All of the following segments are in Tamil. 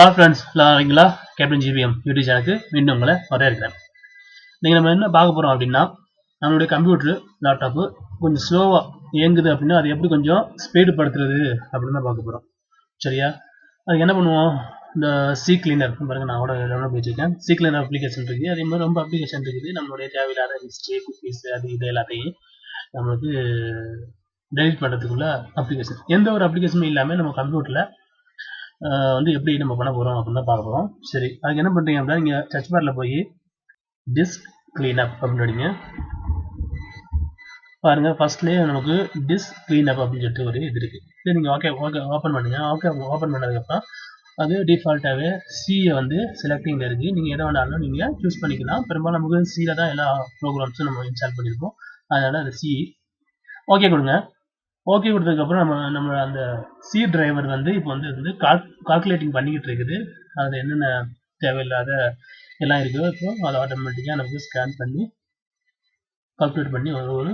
Hello friends எல்லாருங்களா captain G P M YouTube சேனலுக்கு மீண்டும் உங்களை வரவேற்கிறேன். நீங்கள் நம்ம என்ன பார்க்க போகிறோம் அப்படின்னா நம்மளுடைய கம்ப்யூட்டர் லேப்டாப்பு கொஞ்சம் ஸ்லோவாக இயங்குது அப்படின்னா அது எப்படி கொஞ்சம் ஸ்பீடு படுத்துறது அப்படின்னு தான் பார்க்க போகிறோம் சரியா? அதுக்கு என்ன பண்ணுவோம்? இந்த சி கிளீனர் பாருங்க நான் கூட டவுன்லோட் பண்ணிச்சிருக்கேன் சி கிளீனர் அப்ளிகேஷன் இருக்குது அதே மாதிரி ரொம்ப அப்ளிகேஷன் இருக்குது. நம்மளுடைய தேவையில்லாத ஹிஸ்ட்ரி குக்கீஸ் அது இது எல்லாத்தையும் நம்மளுக்கு டெலிட் பண்ணுறதுக்குள்ள அப்ளிகேஷன் எந்த ஒரு அப்ளிகேஷனும் இல்லாமல் நம்ம கம்ப்யூட்டரில் வந்து எப்படி நம்ம பண்ண போகிறோம் அப்படின்னு தான் பார்க்க போகிறோம் சரி அதுக்கு என்ன பண்ணுறீங்க அப்படின்னா நீங்கள் சர்ச் பேரில் போய் டிஸ்க் cleanup அப்படின்னு அடிங்க பாருங்கள் ஃபர்ஸ்ட்லேயே நமக்கு டிஸ்க் அப் அப்படின்னு சொல்லிட்டு ஒரு இது இருக்குது இது நீங்கள் ஓகே ஓகே ஓப்பன் பண்ணுங்க. ஓகே ஓப்பன் பண்ணதுக்கப்புறம் அது டிஃபால்ட்டாகவே சியை வந்து செலக்டிங்கில் இருக்குது நீங்கள் எதை வேணாலும் நீங்கள் சூஸ் பண்ணிக்கலாம். பெரும்பாலும் நமக்கு சியில் தான் எல்லா ப்ரோக்ராம்ஸும் நம்ம இன்ஸ்டால் பண்ணியிருக்கோம் அதனால் அது சி ஓகே கொடுங்க. ஓகே கொடுத்ததுக்கப்புறம் நம்ம நம்ம அந்த சி டிரைவர் வந்து இப்போ வந்து வந்து கால் கால்குலேட்டிங் பண்ணிக்கிட்டு இருக்குது. அது என்னென்ன தேவையில்லாத எல்லாம் இருக்குது இப்போ அதை ஆட்டோமேட்டிக்காக நமக்கு ஸ்கேன் பண்ணி கால்குலேட் பண்ணி ஒரு ஒரு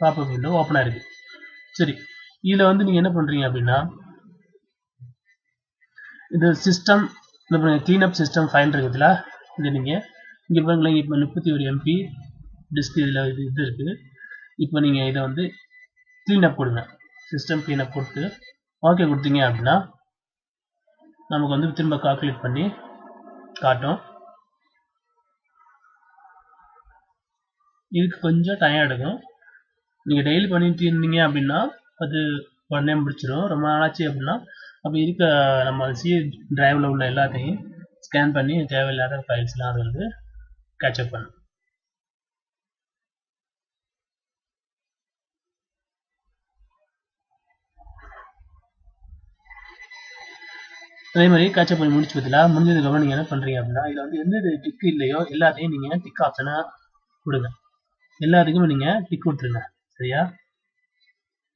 பாப்பப் விண்டோ ஓப்பன் ஆயிருக்கு சரி இதில் வந்து நீங்கள் என்ன பண்ணுறீங்க அப்படின்னா இது சிஸ்டம் இந்த க்ளீனப் சிஸ்டம் ஃபைல் இருக்குதுல இது நீங்கள் இங்கே பாருங்களேன் இப்போ முப்பத்தி ஒரு எம்பி டிஸ்க் இதில் இது இது இருக்குது இப்போ நீங்கள் இதை வந்து க்ளீனப் கொடுங்க. சிஸ்டம் க்ளீனப் கொடுத்து ஓகே கொடுத்தீங்க அப்படின்னா நமக்கு வந்து திரும்ப கால்குலேட் பண்ணி காட்டும். இதுக்கு கொஞ்சம் டைம் எடுக்கும். நீங்கள் டெய்லி பண்ணிட்டு இருந்தீங்க அப்படின்னா அது உடனே முடிச்சிடும் ரொம்ப நாளாச்சு அப்படின்னா அப்போ இருக்க நம்ம சி டிரைவில் உள்ள எல்லாத்தையும் ஸ்கேன் பண்ணி தேவையில்லாத ஃபைல்ஸ்லாம் அது வந்து கேட்சப் பண்ணும். அதே மாதிரி கேட்சப் பண்ணி முடிச்சு பத்தில முடிஞ்சதுக்கப்புறம் நீங்கள் என்ன பண்ணுறீங்க அப்படின்னா இதில் வந்து எந்த டிக் இல்லையோ எல்லாத்தையும் நீங்கள் டிக் ஆப்ஷனை கொடுங்க. எல்லாத்துக்குமே நீங்கள் டிக் கொடுத்துருங்க. சரியா?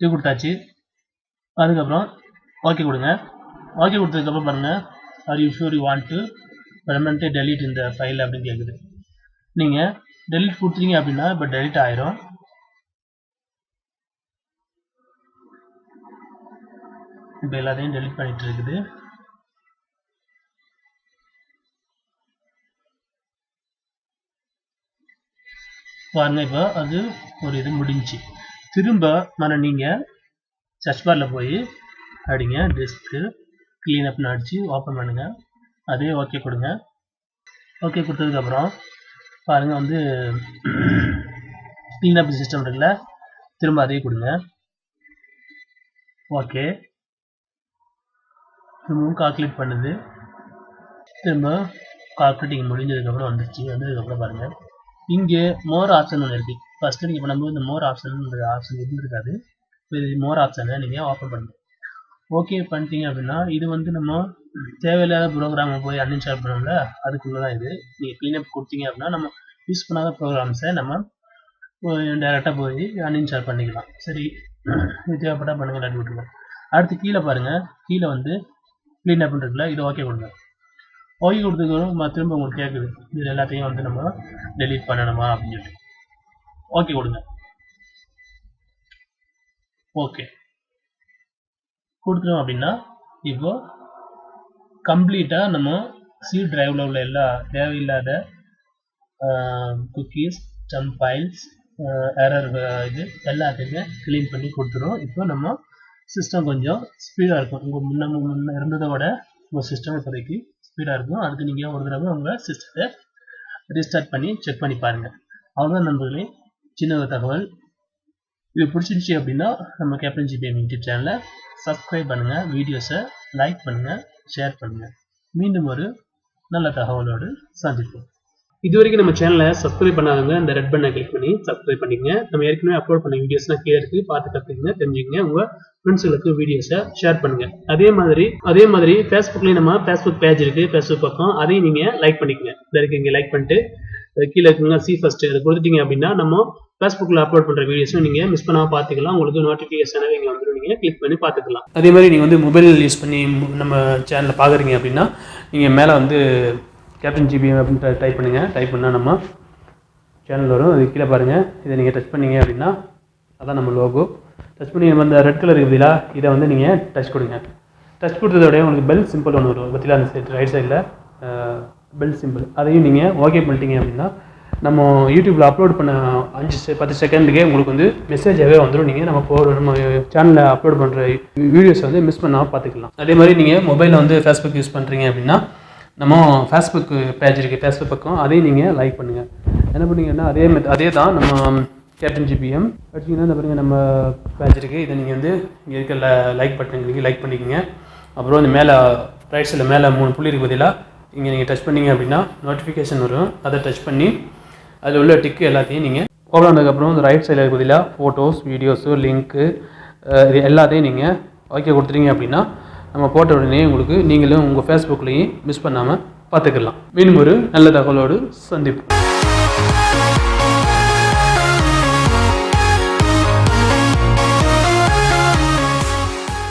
டிக் கொடுத்தாச்சு. அதுக்கப்புறம் ஓகே கொடுங்க. ஓகே கொடுத்ததுக்கப்புறம் பாருங்கள் are you sure you want to பெர்மனெண்ட்டே delete இந்த ஃபைல் அப்படின்னு கேட்குது நீங்கள் டெலிட் கொடுத்தீங்க அப்படின்னா இப்போ டெலிட் ஆயிரும். இப்போ எல்லாத்தையும் டெலிட் பண்ணிட்டு இருக்குது. பாருங்க இப்போ அது ஒரு இது முடிஞ்சு. திரும்ப மன நீங்கள் சர்ச் பாரில் போய் அடிங்க டிஸ்க்கு க்ளீனப்னு அடித்து ஓப்பன் பண்ணுங்க. அதே ஓகே கொடுங்க. ஓகே கொடுத்ததுக்கப்புறம் பாருங்கள் வந்து க்ளீனப் சிஸ்டம் இருக்குல்ல திரும்ப அதே கொடுங்க. ஓகே திரும்பவும் கால்குலேட் பண்ணுது. திரும்ப கால்குலேட்டிங் முடிஞ்சதுக்கப்புறம் வந்துருச்சு. வந்ததுக்கப்புறம் பாருங்கள் இங்கே மோர் ஆப்ஷன் ஒன்று இருக்குது ஃபஸ்ட்டு நீங்கள் பண்ணும்போது இந்த மோர் ஆப்ஷன் ஆப்ஷன் இருந்திருக்காது. இது மோர் ஆப்ஷனை நீங்கள் ஓப்பன் பண்ணுங்க. ஓகே பண்ணிட்டீங்க அப்படின்னா இது வந்து நம்ம தேவையில்லாத ப்ரோக்ராமை போய் அன்இன்ஸ்டால் பண்ணோம்ல அதுக்குள்ளே தான் இது. நீங்கள் க்ளீனப் கொடுத்தீங்க அப்படின்னா நம்ம யூஸ் பண்ணாத ப்ரோக்ராம்ஸை நம்ம டேரெக்டாக போய் அன்இன்ஸ்டால் பண்ணிக்கலாம். சரி. இது தேவைப்பட்டால் பண்ணுங்க இல்லாட்டி அடுத்து கீழே பாருங்கள் கீழே வந்து க்ளீனப் இருக்குல்ல இது ஓகே கொடுங்க. ஓகே கொடுத்ததுக்கு திரும்ப உங்களுக்கு கேட்குது இது எல்லாத்தையும் வந்து நம்ம டெலீட் பண்ணணுமா அப்படின்னு சொல்லிட்டு. ஓகே கொடுங்க. ஓகே கொடுத்துருவோம் அப்படின்னா இப்போ கம்ப்ளீட்டாக நம்ம சி டிரைவில் உள்ள எல்லா தேவையில்லாத குக்கீஸ் சம் ஃபைல்ஸ் எரர் இது எல்லாத்தையுமே க்ளீன் பண்ணி கொடுத்துரும் இப்போ நம்ம சிஸ்டம் கொஞ்சம் ஸ்பீடாக இருக்கும். உங்கள் முன்ன முன்ன இருந்ததை விட உங்கள் சிஸ்டம் இப்போதைக்கு ஸ்பீடாக இருக்கும் அதுக்கு நீங்கள் ஒரு தடவை உங்கள் சிஸ்டத்தை ரீஸ்டார்ட் பண்ணி செக் பண்ணி பாருங்கள் அவ்வளோதான் நண்பர்களே. சின்ன ஒரு தகவல். இது பிடிச்சிருச்சு அப்படின்னா நம்ம captain G P M YouTube சேனலை சப்ஸ்கிரைப் பண்ணுங்கள் வீடியோஸை லைக் பண்ணுங்கள் ஷேர் பண்ணுங்கள் மீண்டும் ஒரு நல்ல தகவலோடு சந்திப்போம். இது வரைக்கும் நம்ம சேனலை சப்ஸ்கிரைப் பண்ணாதவங்க இந்த ரெட் பண்ணை கிளிக் பண்ணி சப்ஸ்கிரைப் பண்ணிக்கங்க. நம்ம ஏற்கனவே அப்லோட் பண்ண வீடியோஸ்லாம் கீழே இருக்கு. பார்த்து கற்றுக்குங்க தெரிஞ்சுக்கங்க. உங்கள் ஃப்ரெண்ட்ஸுகளுக்கு வீடியோஸை ஷேர் பண்ணுங்க. அதே மாதிரி அதே மாதிரி ஃபேஸ்புக்லேயும் நம்ம ஃபேஸ்புக் பேஜ் இருக்கு. ஃபேஸ்புக் பக்கம் அதையும் நீங்கள் லைக் பண்ணிக்கங்க. இதில் இருக்கு இங்கே லைக் பண்ணிட்டு கீழே இருக்குங்க சி ஃபர்ஸ்ட் அதை கொடுத்துட்டீங்க அப்படின்னா நம்ம ஃபேஸ்புக்கில் அப்லோட் பண்ணுற வீடியோஸும் நீங்கள் மிஸ் பண்ணாமல் பார்த்துக்கலாம். உங்களுக்கு நோட்டிஃபிகேஷனாக இங்கே வந்துடும் நீங்கள் கிளிக் பண்ணி பார்த்துக்கலாம். அதே மாதிரி நீங்கள் வந்து மொபைல் யூஸ் பண்ணி நம்ம சேனலில் பார்க்குறீங்க அப்படின்னா நீங்கள் மேலே வந்து கேப்டன் ஜிபிஎம் அப்படின்ட்டு டைப் பண்ணுங்கள் டைப் பண்ணால் நம்ம சேனல் வரும். அது கீழே பாருங்கள் இதை நீங்கள் டச் பண்ணீங்க அப்படின்னா அதான் நம்ம லோகோ டச் பண்ணி நம்ம ரெட் கலர் இருக்குதுங்களா இதை வந்து நீங்கள் டச் கொடுங்க. டச் கொடுத்ததோடய உங்களுக்கு பெல் சிம்பிள் ஒன்று வரும். பற்றில அந்த சைடு ரைட் சைடில் பெல் சிம்பிள் அதையும் நீங்கள் ஓகே பண்ணிட்டீங்க அப்படின்னா நம்ம யூடியூப்பில் அப்லோட் பண்ண அஞ்சு செ பத்து செகண்டுக்கே உங்களுக்கு வந்து மெசேஜாகவே வந்துடும் நீங்கள் நம்ம போகிற நம்ம சேனலில் அப்லோட் பண்ணுற வீடியோஸை வந்து மிஸ் பண்ணாமல் பார்த்துக்கலாம். அதே மாதிரி நீங்கள் மொபைலில் வந்து ஃபேஸ்புக் யூஸ் பண்ணுறீங்க அப்படின்னா நம்ம ஃபேஸ்புக் பேஜ் இருக்குது ஃபேஸ்புக் பக்கம் அதையும் நீங்கள் லைக் பண்ணுங்கள் என்ன பண்ணீங்கன்னா அதே மெத் அதே தான் நம்ம கேப்டன் ஜிபிஎம் அடிச்சிங்கன்னா இந்த பாருங்கள் நம்ம பேஜ் இருக்குது இதை நீங்கள் வந்து இங்கே இருக்க லைக் பண்ணுங்க நீங்கள் லைக் பண்ணிக்கோங்க. அப்புறம் இந்த மேலே ரைட் சைடில் மேலே மூணு புள்ளி இருக்கு பதிலாக இங்கே நீங்கள் டச் பண்ணிங்க அப்படின்னா நோட்டிஃபிகேஷன் வரும். அதை டச் பண்ணி அதில் உள்ள டிக்கு எல்லாத்தையும் நீங்கள் ஓப்பன் ஆனதுக்கப்புறம் இந்த ரைட் சைடில் பதிலாக ஃபோட்டோஸ் வீடியோஸு லிங்க்கு இது எல்லாத்தையும் நீங்கள் ஓகே கொடுத்துட்டீங்க அப்படின்னா நம்ம போட்ட உடனே உங்களுக்கு நீங்களும் உங்கள் ஃபேஸ்புக்லேயும் மிஸ் பண்ணாமல் பார்த்துக்கலாம். மீண்டும் ஒரு நல்ல தகவலோடு சந்திப்போம்.